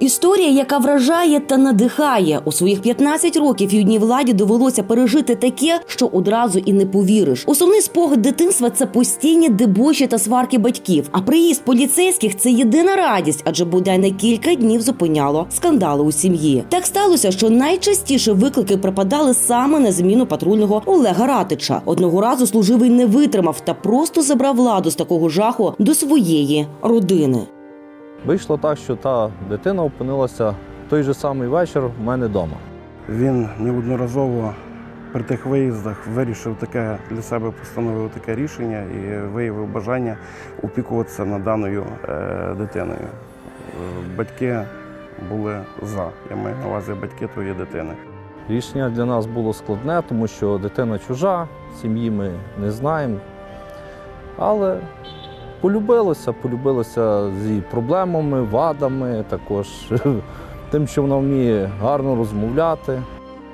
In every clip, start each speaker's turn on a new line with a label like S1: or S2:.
S1: Історія, яка вражає та надихає у своїх 15 років юдній владі довелося пережити таке, що одразу і не повіриш. Основний спогад дитинства це постійні дебоші та сварки батьків. А приїзд поліцейських це єдина радість, адже бодай на кілька днів зупиняло скандали у сім'ї. Так сталося, що найчастіше виклики припадали саме на зміну патрульного Олега Ратича. Одного разу служивий не витримав та просто забрав владу з такого жаху до своєї родини.
S2: Вийшло так, що та дитина опинилася в той же самий вечір в мене вдома.
S3: Він неодноразово при тих виїздах вирішив таке для себе постановив таке рішення і виявив бажання опікуватися над даною е, дитиною. Батьки були за. Я маю на увазі батьки тої дитини.
S2: Рішення для нас було складне, тому що дитина чужа, сім'ї ми не знаємо. Але полюбилося, полюбилося з її проблемами, вадами, також тим, що вона вміє гарно розмовляти.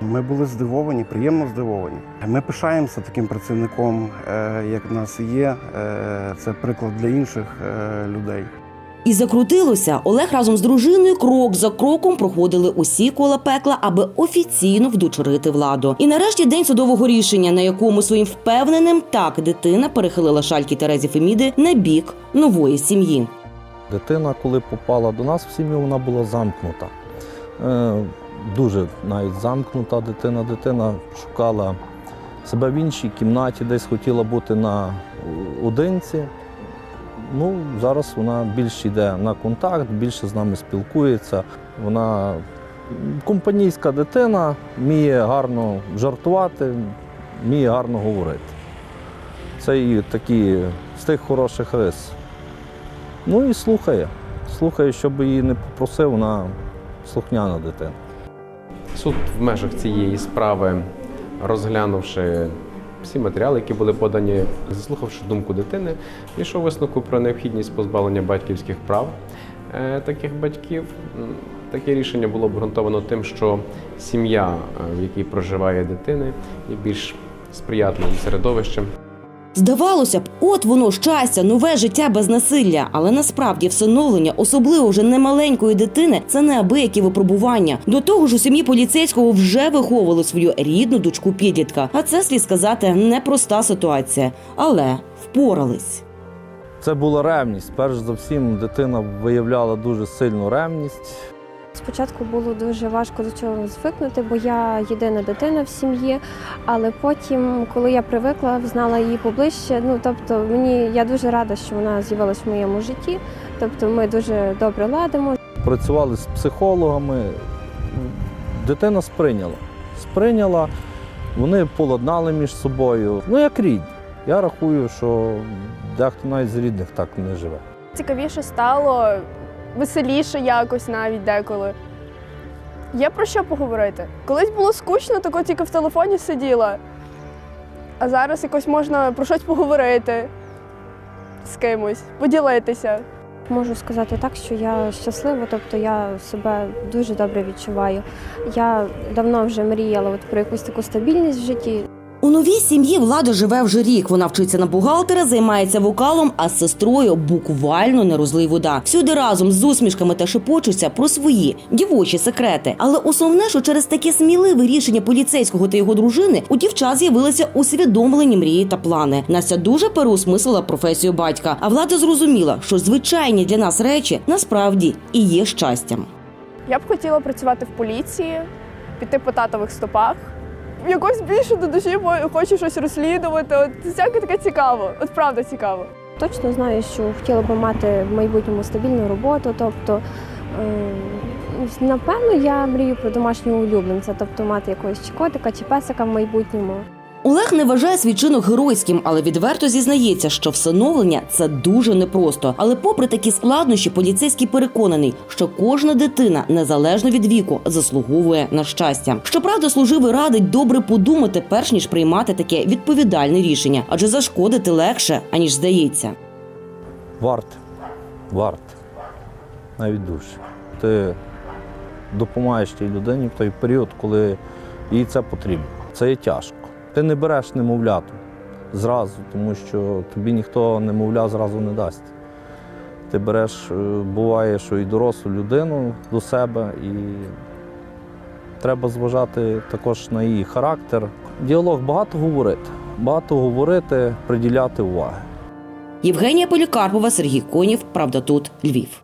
S3: Ми були здивовані, приємно здивовані. Ми пишаємося таким працівником, е, як в нас є. Е, Це приклад для інших е, людей.
S1: І закрутилося. Олег разом з дружиною крок за кроком проходили усі кола пекла, аби офіційно вдочерити владу. І нарешті день судового рішення, на якому своїм впевненим так дитина перехилила шальки Терезі Феміди на бік нової сім'ї.
S2: Дитина, коли попала до нас в сім'ю, вона була замкнута. Е, Дуже навіть замкнута дитина. Дитина шукала себе в іншій кімнаті, десь хотіла бути на одинці. Ну, зараз вона більше йде на контакт, більше з нами спілкується. Вона компанійська дитина, вміє гарно жартувати, вміє гарно говорити. Це і такі з тих хороших рис. Ну і слухає. Слухає, щоб її не попросив, вона слухняна дитина.
S4: Суд в межах цієї справи, розглянувши всі матеріали, які були подані, заслухавши думку дитини, дійшов висновку про необхідність позбавлення батьківських прав е, таких батьків. Таке рішення було обґрунтовано тим, що сім'я, е, в якій проживає дитини, є більш сприятливим середовищем.
S1: Здавалося б, от воно щастя, нове життя без насилля. Але насправді всиновлення, особливо вже немаленької дитини, це неабиякі випробування. До того ж, у сім'ї поліцейського вже виховували свою рідну дочку підлітка. А це слід сказати непроста ситуація, але впорались.
S2: Це була ревність. Перш за всім, дитина виявляла дуже сильну ревність.
S5: Спочатку було дуже важко до цього звикнути, бо я єдина дитина в сім'ї. Але потім, коли я привикла, знала її поближче. Ну тобто, мені я дуже рада, що вона з'явилась в моєму житті. Тобто, ми дуже добре ладимо.
S2: Працювали з психологами. Дитина сприйняла. Сприйняла, вони поладнали між собою. Ну, як рідні. Я рахую, що дехто навіть з рідних так не живе.
S6: цікавіше стало, веселіше якось навіть деколи. Є про що поговорити. Колись було скучно, так от тільки в телефоні сиділа. А зараз якось можна про щось поговорити з кимось, поділитися.
S5: Можу сказати так, що я щаслива, тобто я себе дуже добре відчуваю. Я давно вже мріяла от про якусь таку стабільність в житті.
S1: У новій сім'ї влада живе вже рік. Вона вчиться на бухгалтера, займається вокалом, а з сестрою буквально не розлий вода. Всюди разом з усмішками та шепочуться про свої дівочі секрети. Але основне, що через таке сміливе рішення поліцейського та його дружини у дівчат з'явилися усвідомлені мрії та плани. Настя дуже переосмислила професію батька. А влада зрозуміла, що звичайні для нас речі насправді і є щастям.
S6: Я б хотіла працювати в поліції, піти по татових стопах. Якось більше до душі хочу щось розслідувати. От всяке таке цікаво. От правда цікаво.
S5: Точно знаю, що хотіла би мати в майбутньому стабільну роботу. Тобто, е, напевно, я мрію про домашнього улюбленця, тобто мати якогось чи котика чи песика в майбутньому.
S1: Олег не вважає свій чинок геройським, але відверто зізнається, що всиновлення це дуже непросто. Але, попри такі складнощі, поліцейський переконаний, що кожна дитина, незалежно від віку, заслуговує на щастя. Щоправда, служивий радить добре подумати, перш ніж приймати таке відповідальне рішення, адже зашкодити легше, аніж здається.
S2: Варт. Варт. Навіть дуже. Ти допомагаєш тій людині в той період, коли їй це потрібно. Це є тяжко. Ти не береш немовляту зразу, тому що тобі ніхто немовля зразу не дасть. ти береш, е, буває, що і дорослу людину до себе, і треба зважати також на її характер. Діалог багато говорити, багато говорити, приділяти уваги.
S1: Євгенія Полікарпова, Сергій Конів. Правда, тут Львів.